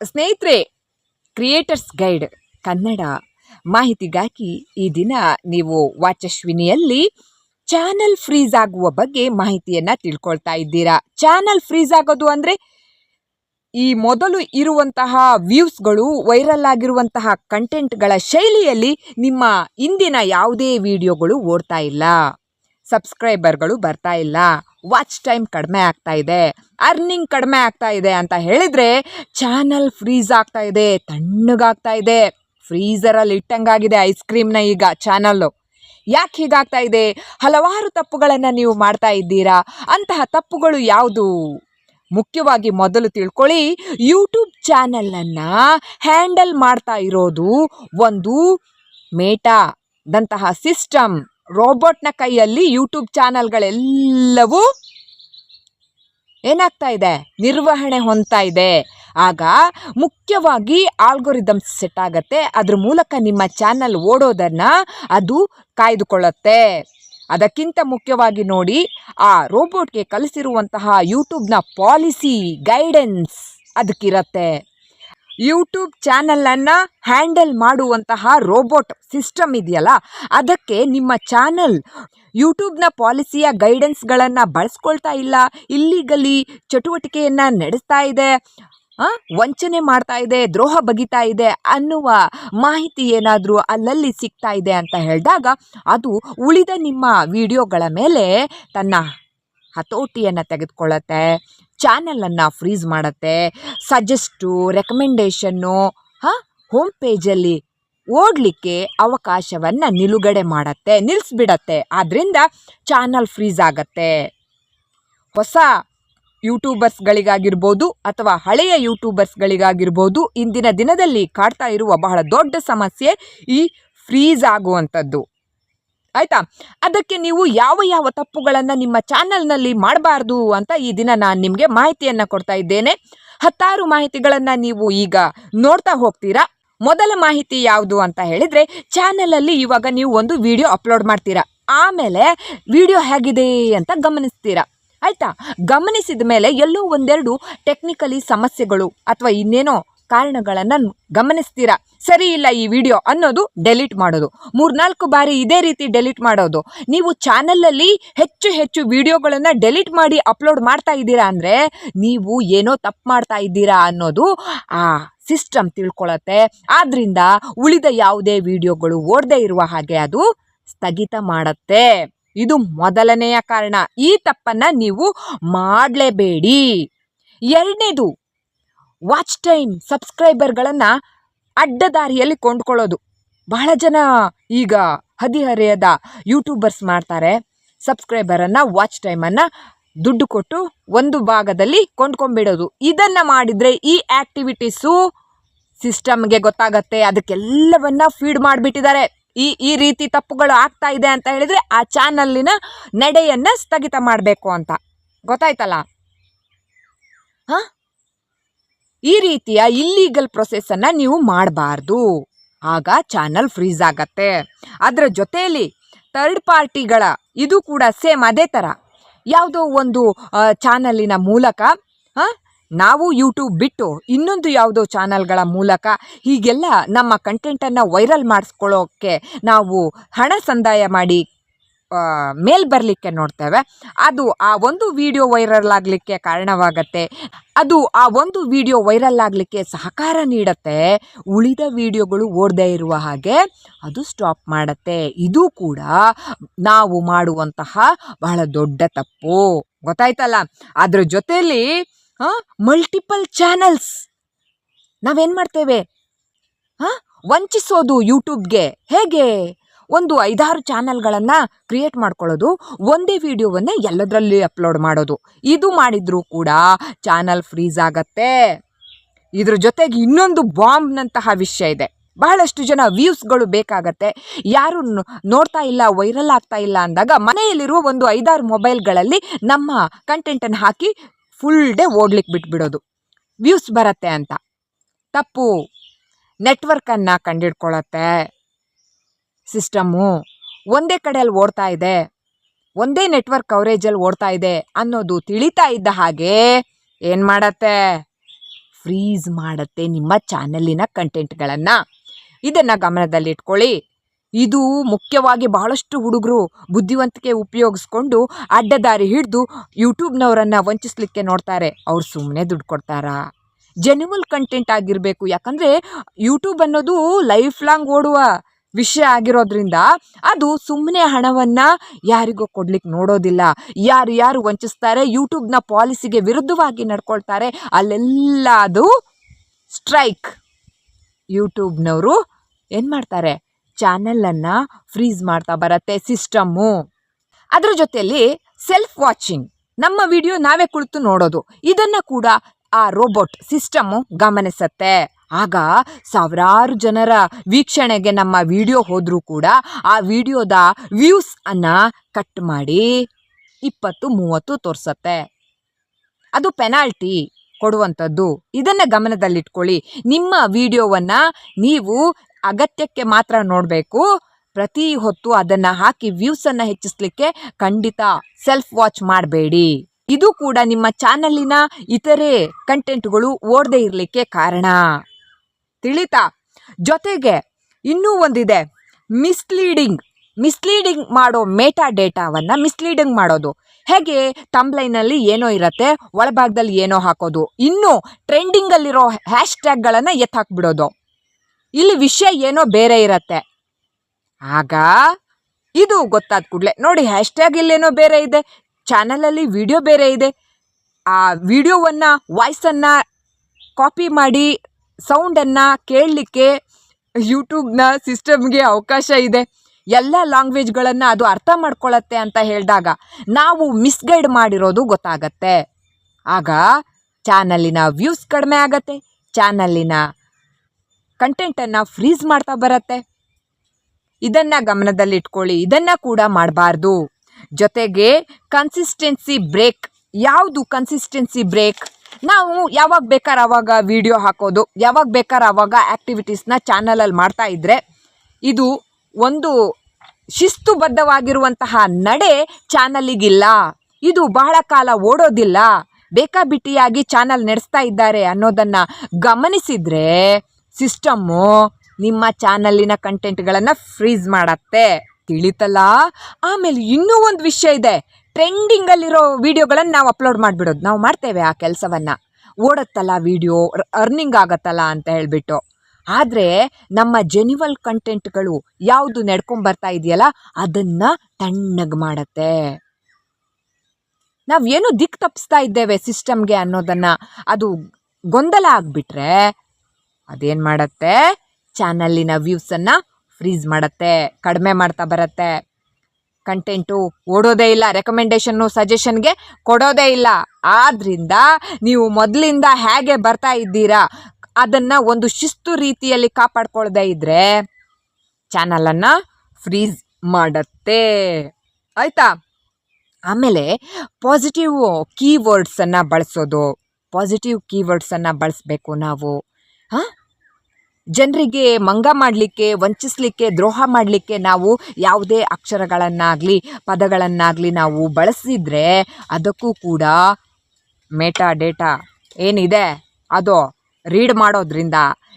ಸ್ನೇಹಿತರೆ creators guide Kannada ಮಾಹಿತಿಗಾಗಿ ಈ ದಿನ ನೀವು ವಾಚಶ್ವಿನಿಯಲ್ಲಿ ಚಾನಲ್ ಫ್ರೀಸ್ ಆಗುವ ಬಗ್ಗೆ ಮಾಹಿತಿಯನ್ನು ತಿಳ್ಕೊಳ್ತಾ ಇದ್ದೀರಾ? ಚಾನಲ್ ಫ್ರೀಸ್ ಆಗೋದು ಅಂದರೆ ಈ ಮೊದಲು ಇರುವಂತಹ ವ್ಯೂಸ್ಗಳು, ವೈರಲ್ ಆಗಿರುವಂತಹ ಕಂಟೆಂಟ್ಗಳ ಶೈಲಿಯಲ್ಲಿ ನಿಮ್ಮ ಇಂದಿನ ಯಾವುದೇ ವಿಡಿಯೋಗಳು ಓಡ್ತಾ ಇಲ್ಲ. ಸಬ್ಸ್ಕ್ರೈಬರ್ಗಳು ಬರ್ತಾ ಇಲ್ಲ. ವಾಚ್ ಟೈಮ್ ಕಡಿಮೆ ಆಗ್ತಾ ಇದೆ ಅರ್ನಿಂಗ್ ಕಡಿಮೆ ಆಗ್ತಾ ಇದೆ ಅಂತ ಹೇಳಿದರೆ ಚಾನಲ್ ಫ್ರೀಸ್ ಆಗ್ತಾ ಇದೆ, ತಣ್ಣಗಾಗ್ತಾ ಇದೆ. ಫ್ರೀಸರಲ್ಲಿ ಇಟ್ಟಂಗಾಗಿದೆ ಐಸ್ ಕ್ರೀಮ್ನ ಈಗ ಚಾನಲ್ಲು ಯಾಕೆ ಹೀಗಾಗ್ತಾ ಇದೆ? ಹಲವಾರು ತಪ್ಪುಗಳನ್ನು ನೀವು ಮಾಡ್ತಾ ಇದ್ದೀರಾ? ಅಂತಹ ತಪ್ಪುಗಳು ಯಾವುದು? ಮುಖ್ಯವಾಗಿ ಮೊದಲು ತಿಳ್ಕೊಳ್ಳಿ ಯೂಟ್ಯೂಬ್ ಚಾನಲನ್ನು ಹ್ಯಾಂಡಲ್ ಮಾಡ್ತಾ ಇರೋದು ಒಂದು ಮೇಟಾದಂತಹ ಸಿಸ್ಟಮ್ ರೋಬೋಟ್ನ ಕೈಯಲ್ಲಿ ಯೂಟ್ಯೂಬ್ ಚಾನಲ್ಗಳೆಲ್ಲವೂ ಏನಾಗ್ತಾ ಇದೆ? ನಿರ್ವಹಣೆ ಹೊಂದ್ತಾ ಇದೆ. ಆಗ ಮುಖ್ಯವಾಗಿ ಆಲ್ಗೊರಿದಮ್ಸ್ ಸೆಟ್ ಆಗತ್ತೆ. ಅದ್ರ ಮೂಲಕ ನಿಮ್ಮ ಚಾನಲ್ ಓಡೋದನ್ನು ಅದು ಕಾಯ್ದುಕೊಳ್ಳುತ್ತೆ. ಅದಕ್ಕಿಂತ ಮುಖ್ಯವಾಗಿ ನೋಡಿ, ಆ ರೋಬೋಟ್ಗೆ ಕಲಿಸಿರುವಂತಹ ಯೂಟ್ಯೂಬ್ನ ಪಾಲಿಸಿ ಗೈಡೆನ್ಸ್ ಅದಕ್ಕಿರತ್ತೆ. ಯೂಟ್ಯೂಬ್ ಚಾನಲನ್ನು ಹ್ಯಾಂಡಲ್ ಮಾಡುವಂತಹ ರೋಬೋಟ್ ಸಿಸ್ಟಮ್ ಇದೆಯಲ್ಲ, ಅದಕ್ಕೆ ನಿಮ್ಮ ಚಾನಲ್ ಯೂಟ್ಯೂಬ್ನ ಪಾಲಿಸಿಯ ಗೈಡೆನ್ಸ್ಗಳನ್ನು ಬಳಸ್ಕೊಳ್ತಾ ಇಲ್ಲ, ಇಲ್ಲಿಗಲಿ ಚಟುವಟಿಕೆಯನ್ನು ನಡೆಸ್ತಾ ಇದೆ ವಂಚನೆ ಮಾಡ್ತಾ ಇದೆ, ದ್ರೋಹ ಬಗಿತಾ ಇದೆ ಅನ್ನುವ ಮಾಹಿತಿ ಏನಾದರೂ ಅಲ್ಲಲ್ಲಿ ಸಿಗ್ತಾ ಇದೆ ಅಂತ ಹೇಳಿದಾಗ, ಅದು ಉಳಿದ ನಿಮ್ಮ ವಿಡಿಯೋಗಳ ಮೇಲೆ ತನ್ನ ಹತೋಟಿಯನ್ನು ತೆಗೆದುಕೊಳ್ಳುತ್ತೆ. ಚಾನಲನ್ನು ಫ್ರೀಸ್ ಮಾಡುತ್ತೆ. ಸಜೆಸ್ಟು, ರೆಕಮೆಂಡೇಷನ್ನು, ಹಾಂ, ಹೋಮ್ ಪೇಜಲ್ಲಿ ಓಡಲಿಕ್ಕೆ ಅವಕಾಶವನ್ನು ನಿಲುಗಡೆ ಮಾಡುತ್ತೆ ನಿಲ್ಲಿಸ್ಬಿಡತ್ತೆ ಆದ್ದರಿಂದ ಚಾನಲ್ ಫ್ರೀಸ್ ಆಗತ್ತೆ. ಹೊಸ ಯೂಟ್ಯೂಬರ್ಸ್ಗಳಿಗಾಗಿರ್ಬೋದು ಅಥವಾ ಹಳೆಯ ಯೂಟ್ಯೂಬರ್ಸ್ಗಳಿಗಾಗಿರ್ಬೋದು ಇಂದಿನ ದಿನದಲ್ಲಿ ಕಾಡ್ತಾ ಇರುವ ಬಹಳ ದೊಡ್ಡ ಸಮಸ್ಯೆ ಈ ಫ್ರೀಸ್ ಆಗುವಂಥದ್ದು. ಆಯಿತಾ? ಅದಕ್ಕೆ ನೀವು ಯಾವ ಯಾವ ತಪ್ಪುಗಳನ್ನು ನಿಮ್ಮ ಚಾನಲ್ನಲ್ಲಿ ಮಾಡಬಾರ್ದು ಅಂತ ಈ ದಿನ ನಾನು ನಿಮಗೆ ಮಾಹಿತಿಯನ್ನು ಕೊಡ್ತಾ ಇದ್ದೇನೆ. ಹತ್ತಾರು ಮಾಹಿತಿಗಳನ್ನು ನೀವು ಈಗ ನೋಡ್ತಾ ಹೋಗ್ತೀರಾ? ಮೊದಲ ಮಾಹಿತಿ ಯಾವುದು ಅಂತ ಹೇಳಿದರೆ, ಚಾನಲಲ್ಲಿ ಇವಾಗ ನೀವು ಒಂದು ವಿಡಿಯೋ ಅಪ್ಲೋಡ್ ಮಾಡ್ತೀರಾ. ಆಮೇಲೆ ವಿಡಿಯೋ ಹೇಗಿದೆ ಅಂತ ಗಮನಿಸ್ತೀರಾ. ಆಯಿತಾ? ಗಮನಿಸಿದ ಮೇಲೆ ಎಲ್ಲೋ ಒಂದೆರಡು ಟೆಕ್ನಿಕಲಿ ಸಮಸ್ಯೆಗಳು ಅಥವಾ ಇನ್ನೇನೋ ಕಾರಣಗಳನ್ನು ಗಮನಿಸ್ತೀರಾ? ಸರಿ ಇಲ್ಲ ಈ ವಿಡಿಯೋ ಅನ್ನೋದು ಡೆಲೀಟ್ ಮಾಡೋದು. ಮೂರ್ನಾಲ್ಕು ಬಾರಿ ಇದೇ ರೀತಿ ಡೆಲೀಟ್ ಮಾಡೋದು. ನೀವು ಚಾನಲಲ್ಲಿ ಹೆಚ್ಚು ಹೆಚ್ಚು ವಿಡಿಯೋಗಳನ್ನು ಡೆಲೀಟ್ ಮಾಡಿ ಅಪ್ಲೋಡ್ ಮಾಡ್ತಾ ಇದ್ದೀರಾ ಅಂದರೆ ನೀವು ಏನೋ ತಪ್ಪು ಮಾಡ್ತಾ ಇದ್ದೀರಾ ಅನ್ನೋದು ಆ ಸಿಸ್ಟಮ್ ತಿಳ್ಕೊಳತ್ತೆ. ಆದ್ದರಿಂದ ಉಳಿದ ಯಾವುದೇ ವಿಡಿಯೋಗಳು ಓಡದೇ ಇರುವ ಹಾಗೆ ಅದು ಸ್ಥಗಿತ ಮಾಡತ್ತೆ. ಇದು ಮೊದಲನೆಯ ಕಾರಣ. ಈ ತಪ್ಪನ್ನು ನೀವು ಮಾಡಲೇಬೇಡಿ. ಎರಡನೇದು ವಾಚ್ ಟೈಮ್ ಸಬ್ಸ್ಕ್ರೈಬರ್ಗಳನ್ನು ಅಡ್ಡದಾರಿಯಲ್ಲಿ ಕೊಂಡ್ಕೊಳ್ಳೋದು. ಬಹಳ ಜನ ಈಗ ಹದಿಹರೆಯದ ಯೂಟ್ಯೂಬರ್ಸ್ ಮಾಡ್ತಾರೆ. ಸಬ್ಸ್ಕ್ರೈಬರನ್ನು, ವಾಚ್ ಟೈಮನ್ನು ದುಡ್ಡು ಕೊಟ್ಟು ಒಂದು ಭಾಗದಲ್ಲಿ ಕೊಂಡ್ಕೊಂಡ್ಬಿಡೋದು. ಇದನ್ನು ಮಾಡಿದರೆ ಈ ಆ್ಯಕ್ಟಿವಿಟೀಸು ಸಿಸ್ಟಮ್ಗೆ ಗೊತ್ತಾಗತ್ತೆ. ಅದಕ್ಕೆಲ್ಲವನ್ನ ಫೀಡ್ ಮಾಡಿಬಿಟ್ಟಿದ್ದಾರೆ. ಈ ಈ ರೀತಿ ತಪ್ಪುಗಳು ಆಗ್ತಾ ಇದೆ ಅಂತ ಹೇಳಿದರೆ ಆ ಚಾನಲ್ಲಿನ ನಡೆಯನ್ನು ಸ್ಥಗಿತ ಮಾಡಬೇಕು ಅಂತ. ಗೊತ್ತಾಯ್ತಲ್ಲ? ಹಾಂ? ಈ ರೀತಿಯ ಇಲ್ಲೀಗಲ್ ಪ್ರೊಸೆಸನ್ನು ನೀವು ಮಾಡಬಾರ್ದು. ಆಗ ಚಾನಲ್ ಫ್ರೀಸ್ ಆಗತ್ತೆ. ಅದರ ಜೊತೆಯಲ್ಲಿ ಥರ್ಡ್ ಪಾರ್ಟಿಗಳ ಇದು ಕೂಡ ಸೇಮ್ ಅದೇ ಥರ ಯಾವುದೋ ಒಂದು ಚಾನಲಿನ ಮೂಲಕ ನಾವು ಯೂಟ್ಯೂಬ್ ಬಿಟ್ಟು ಇನ್ನೊಂದು ಯಾವುದೋ ಚಾನಲ್ಗಳ ಮೂಲಕ ಹೀಗೆಲ್ಲ ನಮ್ಮ ಕಂಟೆಂಟನ್ನು ವೈರಲ್ ಮಾಡಿಸ್ಕೊಳ್ಳೋಕ್ಕೆ ನಾವು ಹಣ ಸಂದಾಯ ಮಾಡಿ ಮೇಲ್ ಬರಲಿಕ್ಕೆ ನೋಡ್ತೇವೆ. ಅದು ಆ ಒಂದು ವಿಡಿಯೋ ವೈರಲ್ ಆಗಲಿಕ್ಕೆ ಕಾರಣವಾಗತ್ತೆ. ಅದು ಆ ಒಂದು ವಿಡಿಯೋ ವೈರಲ್ ಆಗಲಿಕ್ಕೆ ಸಹಕಾರ ನೀಡತ್ತೆ. ಉಳಿದ ವಿಡಿಯೋಗಳು ಓಡದೇ ಇರುವ ಹಾಗೆ ಅದು ಸ್ಟಾಪ್ ಮಾಡುತ್ತೆ. ಇದು ಕೂಡ ನಾವು ಮಾಡುವಂತಹ ಬಹಳ ದೊಡ್ಡ ತಪ್ಪು. ಗೊತ್ತಾಯ್ತಲ್ಲ? ಅದ್ರ ಜೊತೆಯಲ್ಲಿ ಮಲ್ಟಿಪಲ್ ಚಾನಲ್ಸ್ ನಾವೇನು ಮಾಡ್ತೇವೆ? ಹಾಂ ವಂಚಿಸೋದು ಯೂಟ್ಯೂಬ್ಗೆ ಹೇಗೆ? ಒಂದು ಐದಾರು ಚಾನಲ್ಗಳನ್ನು ಕ್ರಿಯೇಟ್ ಮಾಡ್ಕೊಳ್ಳೋದು, ಒಂದೇ ವಿಡಿಯೋವನ್ನೇ ಎಲ್ಲದರಲ್ಲಿ ಅಪ್ಲೋಡ್ ಮಾಡೋದು. ಇದು ಮಾಡಿದರೂ ಕೂಡ ಚಾನಲ್ ಫ್ರೀಸ್ ಆಗತ್ತೆ. ಇದ್ರ ಜೊತೆಗೆ ಇನ್ನೊಂದು ಬಾಂಬ್ನಂತಹ ವಿಷಯ ಇದೆ. ಬಹಳಷ್ಟು ಜನ ವ್ಯೂಸ್ಗಳು ಬೇಕಾಗತ್ತೆ. ಯಾರು ನೋಡ್ತಾ ಇಲ್ಲ, ವೈರಲ್ ಆಗ್ತಾ ಇಲ್ಲ ಅಂದಾಗ ಮನೆಯಲ್ಲಿರುವ ಒಂದು ಐದಾರು ಮೊಬೈಲ್ಗಳಲ್ಲಿ ನಮ್ಮ ಕಂಟೆಂಟನ್ನು ಹಾಕಿ ಫುಲ್ ಡೇ ಓಡ್ಲಿಕ್ಕೆ ಬಿಟ್ಬಿಡೋದು. ವ್ಯೂಸ್ ಬರತ್ತೆ ಅಂತ. ತಪ್ಪು. ನೆಟ್ವರ್ಕನ್ನು ಕಂಡಿಡ್ಕೊಳ್ಳತ್ತೆ. ಸಿಸ್ಟಮ್ಮು ಒಂದೇ ಕಡೆಯಲ್ಲಿ ಓಡ್ತಾ ಇದೆ. ಒಂದೇ ನೆಟ್ವರ್ಕ್ ಕವರೇಜಲ್ಲಿ ಓಡ್ತಾ ಇದೆ ಅನ್ನೋದು ತಿಳಿತಾ ಇದ್ದ ಹಾಗೆ ಏನು ಮಾಡತ್ತೆ? ಫ್ರೀಸ್ ಮಾಡುತ್ತೆ ನಿಮ್ಮ ಚಾನಲಿನ ಕಂಟೆಂಟ್ಗಳನ್ನು. ಇದನ್ನು ಗಮನದಲ್ಲಿಟ್ಕೊಳ್ಳಿ. ಇದು ಮುಖ್ಯವಾಗಿ ಬಹಳಷ್ಟು ಹುಡುಗರು ಬುದ್ಧಿವಂತಿಕೆ ಉಪಯೋಗಿಸ್ಕೊಂಡು ಅಡ್ಡದಾರಿ ಹಿಡಿದು ಯೂಟ್ಯೂಬ್ನವರನ್ನು ವಂಚಿಸ್ಲಿಕ್ಕೆ ನೋಡ್ತಾರೆ. ಅವ್ರು ಸುಮ್ಮನೆ ದುಡ್ಡು ಕೊಡ್ತಾರಾ? ಜೆನ್ಯುವಲ್ ಕಂಟೆಂಟ್ ಆಗಿರಬೇಕು. ಯಾಕಂದರೆ ಯೂಟ್ಯೂಬ್ ಅನ್ನೋದು ಲೈಫ್ ಲಾಂಗ್ ಓಡುವ ವಿಷಯ ಆಗಿರೋದ್ರಿಂದ ಅದು ಸುಮ್ಮನೆ ಹಣವನ್ನು ಯಾರಿಗೂ ಕೊಡ್ಲಿಕ್ಕೆ ನೋಡೋದಿಲ್ಲ. ಯಾರು ಯಾರು ವಂಚಿಸ್ತಾರೆ ಯೂಟ್ಯೂಬ್ನ ಪಾಲಿಸಿಗೆ ವಿರುದ್ಧವಾಗಿ ನಡ್ಕೊಳ್ತಾರೆ, ಅಲ್ಲೆಲ್ಲ ಅದು ಸ್ಟ್ರೈಕ್. ಯೂಟ್ಯೂಬ್ನವರು ಏನು ಮಾಡ್ತಾರೆ? ಚಾನೆಲನ್ನು ಫ್ರೀಸ್ ಮಾಡ್ತಾ ಬರತ್ತೆ ಸಿಸ್ಟಮ್ಮು ಅದರ ಜೊತೆಯಲ್ಲಿ ಸೆಲ್ಫ್ ವಾಚಿಂಗ್ ನಮ್ಮ ವಿಡಿಯೋ ನಾವೇ ಕುಳಿತು ನೋಡೋದು. ಇದನ್ನು ಕೂಡ ಆ ರೋಬೋಟ್ ಸಿಸ್ಟಮ್ಮು ಗಮನಿಸತ್ತೆ. ಆಗ ಸಾವಿರಾರು ಜನರ ವೀಕ್ಷಣೆಗೆ ನಮ್ಮ ವಿಡಿಯೋ ಹೋದರೂ ಕೂಡ ಆ ವಿಡಿಯೋದ ವ್ಯೂಸ್ ಅನ್ನು ಕಟ್ ಮಾಡಿ ಇಪ್ಪತ್ತು, ಮೂವತ್ತು ತೋರಿಸತ್ತೆ. ಅದು ಪೆನಾಲ್ಟಿ ಕೊಡುವಂಥದ್ದು. ಇದನ್ನು ಗಮನದಲ್ಲಿಟ್ಕೊಳ್ಳಿ. ನಿಮ್ಮ ವಿಡಿಯೋವನ್ನು ನೀವು ಅಗತ್ಯಕ್ಕೆ ಮಾತ್ರ ನೋಡಬೇಕು. ಪ್ರತಿ ಹೊತ್ತು ಅದನ್ನು ಹಾಕಿ ವ್ಯೂಸನ್ನು ಹೆಚ್ಚಿಸ್ಲಿಕ್ಕೆ ಖಂಡಿತ ಸೆಲ್ಫ್ ವಾಚ್ ಮಾಡಬೇಡಿ. ಇದು ಕೂಡ ನಿಮ್ಮ ಚಾನಲಿನ ಇತರೆ ಕಂಟೆಂಟ್ಗಳು ಓಡದೇ ಇರಲಿಕ್ಕೆ ಕಾರಣ. ತಿಳಿತಾ? ಜೊತೆಗೆ ಇನ್ನೂ ಒಂದಿದೆ. ಮಿಸ್ಲೀಡಿಂಗ್ ಮಿಸ್ಲೀಡಿಂಗ್ ಮಾಡೋ ಮೇಟಾ ಡೇಟಾವನ್ನು ಮಿಸ್ಲೀಡಿಂಗ್ ಮಾಡೋದು. ಹೇಗೆ? ತಂಬ್ಲೈನಲ್ಲಿ ಏನೋ ಇರುತ್ತೆ, ಒಳಭಾಗದಲ್ಲಿ ಏನೋ ಹಾಕೋದು. ಇನ್ನು ಟ್ರೆಂಡಿಂಗಲ್ಲಿರೋ ಹ್ಯಾಶ್ ಟ್ಯಾಗ್ಗಳನ್ನು ಎತ್ತಾಕ್ಬಿಡೋದು ಇಲ್ಲಿ ವಿಷಯ ಏನೋ ಬೇರೆ ಇರತ್ತೆ. ಆಗ ಇದು ಗೊತ್ತಾದ ಕೂಡಲೇ. ನೋಡಿ ಹ್ಯಾಶ್ ಟ್ಯಾಗ್ ಇಲ್ಲೇನೋ ಬೇರೆ ಇದೆ ಚಾನಲಲ್ಲಿ ವಿಡಿಯೋ ಬೇರೆ ಇದೆ. ಆ ವಿಡಿಯೋವನ್ನು ವಾಯ್ಸನ್ನು ಕಾಪಿ ಮಾಡಿ ಸೌಂಡನ್ನು ಕೇಳಲಿಕ್ಕೆ ಯೂಟ್ಯೂಬ್ನ ಸಿಸ್ಟಮ್ಗೆ ಅವಕಾಶ ಇದೆ. ಎಲ್ಲ ಲ್ಯಾಂಗ್ವೇಜ್ಗಳನ್ನು ಅದು ಅರ್ಥ ಮಾಡ್ಕೊಳತ್ತೆ ಅಂತ ಹೇಳಿದಾಗ ನಾವು ಮಿಸ್ಗೈಡ್ ಮಾಡಿರೋದು ಗೊತ್ತಾಗತ್ತೆ. ಆಗ ಚಾನಲಿನ ವ್ಯೂಸ್ ಕಡಿಮೆ ಆಗತ್ತೆ. ಚಾನಲಿನ ಕಂಟೆಂಟನ್ನು ಫ್ರೀಸ್ ಮಾಡ್ತಾ ಬರತ್ತೆ. ಇದನ್ನು ಗಮನದಲ್ಲಿಟ್ಕೊಳ್ಳಿ. ಇದನ್ನು ಕೂಡ ಮಾಡಬಾರ್ದು. ಜೊತೆಗೆ ಕನ್ಸಿಸ್ಟೆನ್ಸಿ ಬ್ರೇಕ್ ಯಾವುದು ಕನ್ಸಿಸ್ಟೆನ್ಸಿ ಬ್ರೇಕ್ ನಾವು ಯಾವಾಗ ಬೇಕಾರ ಆವಾಗ ವಿಡಿಯೋ ಹಾಕೋದು, ಯಾವಾಗ ಬೇಕಾದ್ರೆ ಆವಾಗ ಆ್ಯಕ್ಟಿವಿಟೀಸ್ನ ಚಾನಲಲ್ಲಿ ಮಾಡ್ತಾ ಇದ್ದರೆ ಇದು ಒಂದು ಶಿಸ್ತುಬದ್ಧವಾಗಿರುವಂತಹ ನಡೆ ಚಾನಲಿಗಿಲ್ಲ ಇದು ಬಹಳ ಕಾಲ ಓಡೋದಿಲ್ಲ. ಬೇಕಾಬಿಟ್ಟಿಯಾಗಿ ಚಾನಲ್ ನಡೆಸ್ತಾ ಇದ್ದಾರೆ ಅನ್ನೋದನ್ನು ಗಮನಿಸಿದರೆ ಸಿಸ್ಟಮ್ಮು ನಿಮ್ಮ ಚಾನಲ್ಲಿನ ಕಂಟೆಂಟ್ಗಳನ್ನು ಫ್ರೀಸ್ ಮಾಡತ್ತೆ. ತಿಳಿತಲ್ಲ? ಆಮೇಲೆ ಇನ್ನೂ ಒಂದು ವಿಷಯ ಇದೆ. ಟ್ರೆಂಡಿಂಗಲ್ಲಿರೋ ವೀಡಿಯೋಗಳನ್ನು ನಾವು ಅಪ್ಲೋಡ್ ಮಾಡಿಬಿಡೋದು. ನಾವು ಮಾಡ್ತೇವೆ ಆ ಕೆಲಸವನ್ನು. ಓಡತ್ತಲ್ಲ ವಿಡಿಯೋ ಅರ್ನಿಂಗ್ ಆಗತ್ತಲ್ಲ ಅಂತ ಹೇಳಿಬಿಟ್ಟು. ಆದರೆ ನಮ್ಮ ಜೆನ್ಯುವಲ್ ಕಂಟೆಂಟ್ಗಳು ಯಾವುದು ನಡ್ಕೊಂಬರ್ತಾ ಇದೆಯಲ್ಲ, ಅದನ್ನು ತಣ್ಣಗೆ ಮಾಡತ್ತೆ. ನಾವು ಏನು ದಿಕ್ಕು ತಪ್ಪಿಸ್ತಾ ಇದ್ದೇವೆ ಸಿಸ್ಟಮ್ಗೆ ಅನ್ನೋದನ್ನು. ಅದು ಗೊಂದಲ ಆಗಿಬಿಟ್ರೆ ಅದೇನು ಮಾಡತ್ತೆ? ಚಾನಲ್ಲಿನ ವ್ಯೂಸನ್ನು ಫ್ರೀಸ್ ಮಾಡತ್ತೆ, ಕಡಿಮೆ ಮಾಡ್ತಾ ಬರುತ್ತೆ. ಕಂಟೆಂಟು ಓಡೋದೇ ಇಲ್ಲ ರೆಕಮೆಂಡೇಷನ್ನು ಸಜೆಷನ್ಗೆ ಕೊಡೋದೇ ಇಲ್ಲ. ಆದ್ದರಿಂದ ನೀವು ಮೊದಲಿಂದ ಹೇಗೆ ಬರ್ತಾ ಇದ್ದೀರಾ, ಅದನ್ನು ಒಂದು ಶಿಸ್ತು ರೀತಿಯಲ್ಲಿ ಕಾಪಾಡ್ಕೊಳ್ದೇ ಇದ್ದರೆ ಚಾನಲನ್ನು ಫ್ರೀಸ್ ಮಾಡತ್ತೆ. ಆಯಿತಾ? ಆಮೇಲೆ ಪಾಸಿಟಿವ್ ಕೀವರ್ಡ್ಸನ್ನು ಬಳಸೋದು. ಪಾಸಿಟಿವ್ ಕೀವರ್ಡ್ಸನ್ನು ಬಳಸಬೇಕು ನಾವು. ಹಾಂ? ಜನರಿಗೆ ಮಂಗ ಮಾಡಲಿಕ್ಕೆ, ವಂಚಿಸಲಿಕ್ಕೆ, ದ್ರೋಹ ಮಾಡಲಿಕ್ಕೆ ನಾವು ಯಾವುದೇ ಅಕ್ಷರಗಳನ್ನಾಗಲಿ, ಪದಗಳನ್ನಾಗಲಿ ನಾವು ಬಳಸಿದರೆ ಅದಕ್ಕೂ ಕೂಡ ಮೇಟಾ ಡೇಟಾ ಏನಿದೆ? ಅದು ರೀಡ್ ಮಾಡೋದ್ರಿಂದ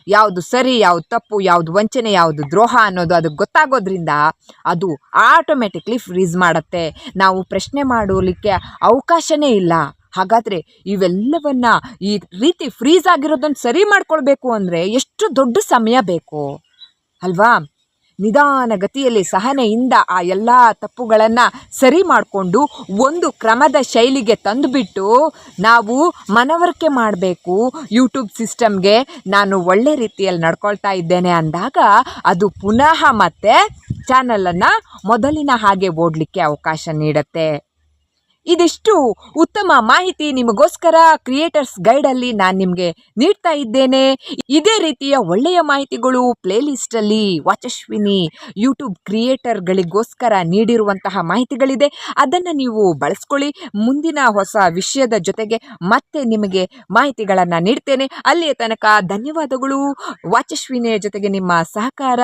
ಯಾವುದು ಸರಿ, ಯಾವುದು ತಪ್ಪು, ಯಾವುದು ವಂಚನೆ, ಯಾವುದು ದ್ರೋಹ ಅನ್ನೋದು ಅದಕ್ಕೆ ಗೊತ್ತಾಗೋದ್ರಿಂದ ಅದು ಆಟೋಮೆಟಿಕ್ಲಿ ಫ್ರೀಸ್ ಮಾಡುತ್ತೆ. ನಾವು ಪ್ರಶ್ನೆ ಮಾಡಲಿಕ್ಕೆ ಅವಕಾಶನೇ ಇಲ್ಲ. ಹಾಗಾದರೆ ಇವೆಲ್ಲವನ್ನ ಈ ರೀತಿ ಫ್ರೀಸ್ ಆಗಿರೋದನ್ನು ಸರಿ ಮಾಡ್ಕೊಳ್ಬೇಕು ಅಂದರೆ ಎಷ್ಟು ದೊಡ್ಡ ಸಮಯ ಬೇಕು? ಅಲ್ವಾ? ನಿಧಾನ ಗತಿಯಲ್ಲಿ ಸಹನೆಯಿಂದ ಆ ಎಲ್ಲ ತಪ್ಪುಗಳನ್ನು ಸರಿ ಮಾಡಿಕೊಂಡು ಒಂದು ಕ್ರಮದ ಶೈಲಿಗೆ ತಂದುಬಿಟ್ಟು ನಾವು ಮನವರಿಕೆ ಮಾಡಬೇಕು ಯೂಟ್ಯೂಬ್ ಸಿಸ್ಟಮ್ಗೆ ನಾನು ಒಳ್ಳೆ ರೀತಿಯಲ್ಲಿ ನಡ್ಕೊಳ್ತಾ ಇದ್ದೇನೆ ಅಂದಾಗ ಅದು ಪುನಃ ಮತ್ತೆ ಚಾನಲನ್ನು ಮೊದಲಿನ ಹಾಗೆ ಓಡಲಿಕ್ಕೆ ಅವಕಾಶ ನೀಡುತ್ತೆ. ಇದಿಷ್ಟು ಉತ್ತಮ ಮಾಹಿತಿ ನಿಮಗೋಸ್ಕರ ಕ್ರಿಯೇಟರ್ಸ್ ಗೈಡಲ್ಲಿ ನಾನು ನಿಮಗೆ ನೀಡ್ತಾ ಇದ್ದೇನೆ. ಇದೇ ರೀತಿಯ ಒಳ್ಳೆಯ ಮಾಹಿತಿಗಳು ಪ್ಲೇಲಿಸ್ಟಲ್ಲಿ ವಾಚಶ್ವಿನಿ ಯೂಟ್ಯೂಬ್ ಕ್ರಿಯೇಟರ್ಗಳಿಗೋಸ್ಕರ ನೀಡಿರುವಂತಹ ಮಾಹಿತಿಗಳಿದೆ. ಅದನ್ನು ನೀವು ಬಳಸ್ಕೊಳ್ಳಿ. ಮುಂದಿನ ಹೊಸ ವಿಷಯದ ಜೊತೆಗೆ ಮತ್ತೆ ನಿಮಗೆ ಮಾಹಿತಿಗಳನ್ನು ನೀಡ್ತೇನೆ. ಅಲ್ಲಿಯ ತನಕ ಧನ್ಯವಾದಗಳು. ವಾಚಶ್ವಿನಿಯ ಜೊತೆಗೆ ನಿಮ್ಮ ಸಹಕಾರ,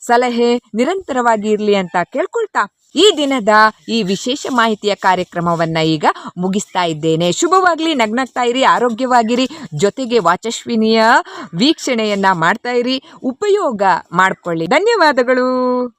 ಸಲಹೆ ನಿರಂತರವಾಗಿ ಇರಲಿ ಅಂತ ಕೇಳ್ಕೊಳ್ತಾ ಈ ದಿನದ ಈ ವಿಶೇಷ ಮಾಹಿತಿಯ ಕಾರ್ಯಕ್ರಮವನ್ನು ಈಗ ಮುಗಿಸ್ತಾ ಇದ್ದೇನೆ. ಶುಭವಾಗಲಿ, ನಗ್ನಗ್ತಾ ಇರಿ, ಆರೋಗ್ಯವಾಗಿರಿ, ಜೊತೆಗೆ ವಾಚಸ್ವಿನಿಯ ವೀಕ್ಷಣೆಯನ್ನು ಮಾಡ್ತಾ ಇರಿ, ಉಪಯೋಗ ಮಾಡಿಕೊಳ್ಳಿ. ಧನ್ಯವಾದಗಳು.